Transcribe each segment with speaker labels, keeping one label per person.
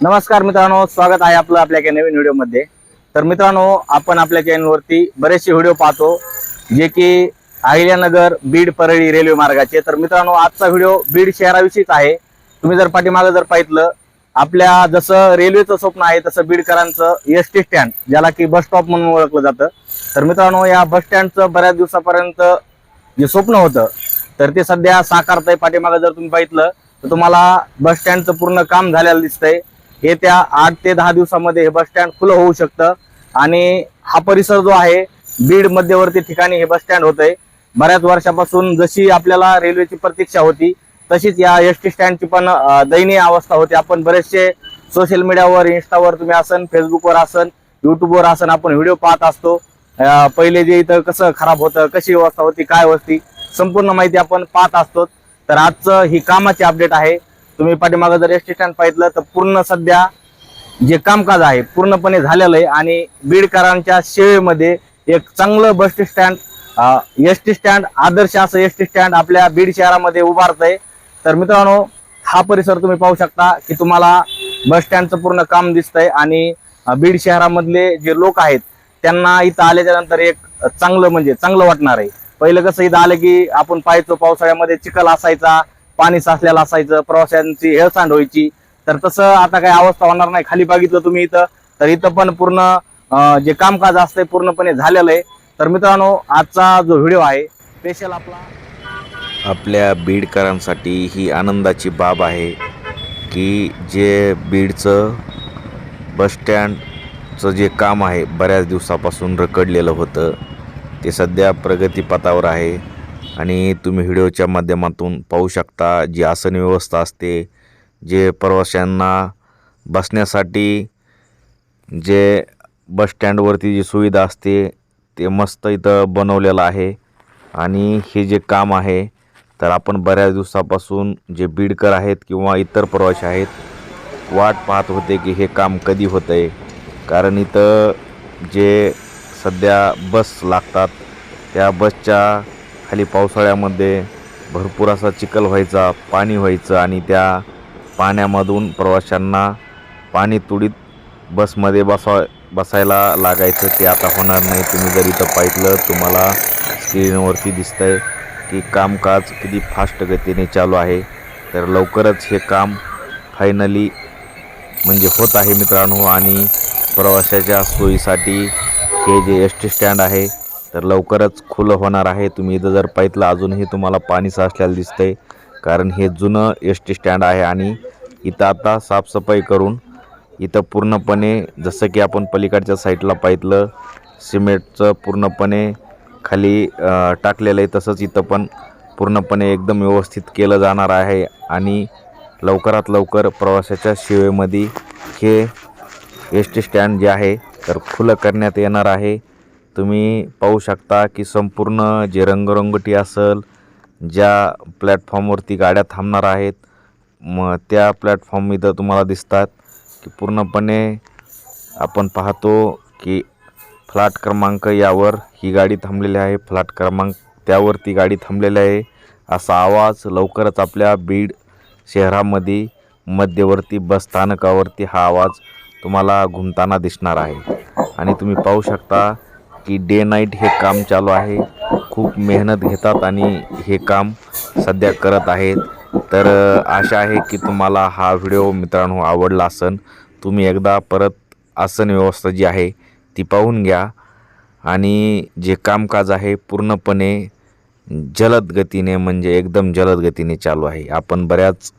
Speaker 1: नमस्कार मित्रांनो स्वागत आहे आपलं आपल्या एका नवीन व्हिडिओमध्ये. तर मित्रांनो आपण आपल्या चॅनलवरती बरेचसे व्हिडिओ पाहतो जे की अहिल्यानगर बीड परळी रेल्वे मार्गाचे. तर मित्रांनो आजचा व्हिडिओ बीड शहराविषयीच आहे. तुम्ही जर पाठीमागं जर पाहितलं आपल्या जसं रेल्वेचं स्वप्न आहे तसं बीडकरांचं एस टी स्टँड ज्याला की बस स्टॉप म्हणून ओळखलं जातं. तर मित्रांनो या बस स्टँडचं बऱ्याच दिवसापर्यंत जे स्वप्न होतं तर ते सध्या साकारत आहे पाठीमागं जर तुम्ही पाहितलं तर तुम्हाला बस स्टँडचं पूर्ण काम झालेलं दिसतंय. येत्या आठ ते दहा दिवसामध्ये हे बस स्टँड खुलं होऊ शकतं. आणि हा परिसर जो आहे बीड मध्यवर्ती ठिकाणी हे बस स्टँड होतंय. बऱ्याच वर्षापासून जशी आपल्याला रेल्वेची प्रतीक्षा होती तशीच या एस टी स्टँडची पण दयनीय अवस्था होती. आपण बरेचसे सोशल मीडियावर इंस्टावर तुम्ही असन फेसबुकवर असन युट्यूबवर असन आपण व्हिडिओ पाहत असतो. पहिले जे इथं कसं खराब होतं कशी व्यवस्था होती काय होती संपूर्ण माहिती आपण पाहत असतो. तर आजचं ही कामाची अपडेट आहे. तुम्ही पाठीमागं जर एस टी स्टँड पाहिलं तर पूर्ण सध्या जे कामकाज आहे पूर्णपणे झालेलं आहे आणि बीडकरांच्या सेवेमध्ये एक चांगलं bus stand S T stand आदर्श असं एस टी स्टँड आपल्या बीड शहरामध्ये उभारत आहे तर मित्रांनो हा परिसर तुम्ही पाहू शकता की तुम्हाला बस स्टँडचं पूर्ण काम दिसतंय आणि बीड शहरामधले जे लोक आहेत त्यांना इथं आल्याच्यानंतर एक चांगलं म्हणजे चांगलं वाटणार आहे. पहिलं कसं इथं आलं की आपण पाहायचो पावसाळ्यामध्ये चिखल असायचा पाणी साचलेलं असायचं प्रवाशांची हेळसांड व्हायची. तर तसं आता काही अवस्था होणार नाही. खाली बघितलं तुम्ही इथं. तर इथं पण पूर्ण जे कामकाज असतंय पूर्णपणे झालेलं आहे. तर मित्रांनो आजचा जो व्हिडिओ आहे स्पेशल आपला
Speaker 2: आपल्या बीडकरांसाठी ही आनंदाची बाब आहे की जे बीडचं बसस्टँडचं जे काम आहे बऱ्याच दिवसापासून रखडलेलं होतं. ते सध्या प्रगतीपथावर आहे. आणि तुम्ही व्हिडिओच्या माध्यमातून पाहू शकता जी आसन व्यवस्था असते जे प्रवाशांना बसण्यासाठी जे बसस्टँडवरती जी सुविधा असते ते मस्त इथं बनवलेलं आहे. आणि हे जे काम आहे तर आपण बऱ्याच दिवसापासून जे बीडकर आहेत किंवा इतर प्रवासी आहेत वाट पाहत होते की हे काम कधी होतं आहे कारण इथं जे सध्या बस लागतात त्या बसच्या खाली पावसाळ्यामध्ये भरपूर असा चिखल व्हायचा पाणी व्हायचं आणि त्या पाण्यामधून प्रवाशांना पाणी तुडीत बसमध्ये बसा बसायला लागायचं ते आता होणार नाही. तुम्ही जर इथं पाहिलं तुम्हाला स्क्रीनवरती दिसतंय की कामकाज किती फास्ट गतीने चालू आहे. तर लवकरच हे काम फायनली म्हणजे होत आहे मित्रांनो आणि प्रवाशाच्या सोयीसाठी हे जे एस टी स्टँड आहे तर लवकरच खुलं होणार आहे. तुम्ही इथं जर पाहितलं अजूनही तुम्हाला पाणी साचलेलं दिसतंय. कारण हे जुनं एस टी स्टँड आहे आणि इथं आता साफसफाई करून इथं पूर्णपणे जसं की आपण पलीकडच्या साईडला पाहितलं सिमेंटचं पूर्णपणे खाली टाकलेलं आहे तसंच इथं पण पूर्णपणे एकदम व्यवस्थित केलं जाणार आहे. आणि लवकरात लवकर प्रवासाच्या सेवेमध्ये हे एस टी स्टँड जे आहे तर खुलं करण्यात येणार आहे. तुम्ही पाहू शकता की संपूर्ण जे रंगरंगोटी असेल ज्या प्लॅटफॉर्मवरती गाड्या थांबणार आहेत मग त्या प्लॅटफॉर्म इथं तुम्हाला दिसतात की पूर्णपणे आपण पाहतो की फ्लॅट क्रमांक यावर ही गाडी थांबलेली आहे फ्लॅट क्रमांक त्यावरती गाडी थांबलेली आहे. असा आवाज लवकरच आपल्या बीड शहरामध्ये मध्यवर्ती बस स्थानकावरती हा आवाज तुम्हाला घुमताना दिसणार आहे. आणि तुम्ही पाहू शकता की डे नाईट हे काम चालू आहे. खूप मेहनत घेतात आणि हे काम सध्या करत आहेत. तर आशा आहे की तुम्हाला हा व्हिडिओ मित्रांनो आवडला असन. तुम्ही एकदा परत आसन व्यवस्था जी आहे ती पाहून घ्या. आणि जे कामकाज आहे पूर्णपणे जलद गतीने म्हणजे एकदम जलद गतीने चालू आहे. आपण बऱ्याच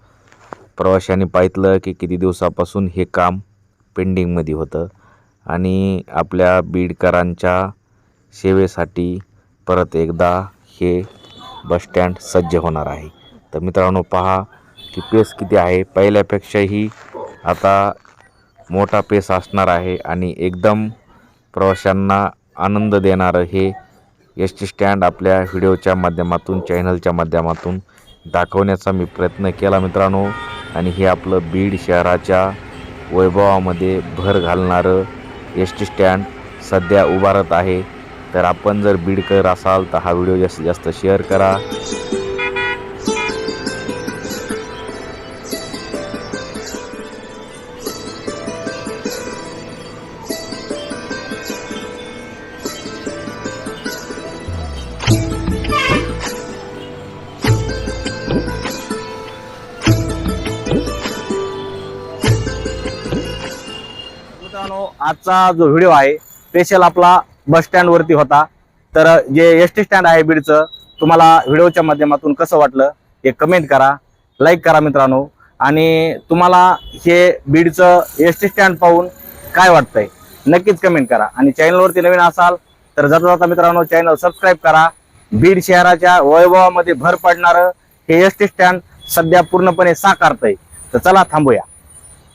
Speaker 2: प्रवाशांनी पाहितलं की किती दिवसापासून हे काम पेंडिंगमध्ये होतं. आणि आपल्या बीडकरांच्या सेवेसाठी परत एकदा हे बसस्टँड सज्ज होणार आहे. तर मित्रांनो पहा की पेस किती आहे. पहिल्यापेक्षाही आता मोठा पेस असणार आहे आणि एकदम प्रवाशांना आनंद देणारं हे एस टी स्टँड आपल्या व्हिडिओच्या माध्यमातून चॅनलच्या माध्यमातून दाखवण्याचा मी प्रयत्न केला मित्रांनो. आणि हे आपलं बीड शहराच्या वैभवामध्ये भर घालणारं एस टी स्टँड सध्या उभारत आहे. तर आपण जर बीडकर असाल तर हा व्हिडिओ जास्तीत जास्त शेअर करा.
Speaker 1: आजचा जो व्हिडिओ आहे स्पेशल आपला बस स्टँड वरती होता. तर जे एस टी स्टँड आहे बीडचं तुम्हाला व्हिडिओच्या माध्यमातून कसं वाटलं हे कमेंट करा लाईक करा मित्रांनो. आणि तुम्हाला हे बीडचं एस टी स्टँड पाहून काय वाटतंय नक्कीच कमेंट करा. आणि चॅनलवरती नवीन असाल तर जाता जाता मित्रांनो चॅनल सबस्क्राईब करा. बीड शहराच्या वैभवामध्ये भर पडणारं हे एस टी स्टँड सध्या पूर्णपणे साकारतंय. तर चला थांबूया.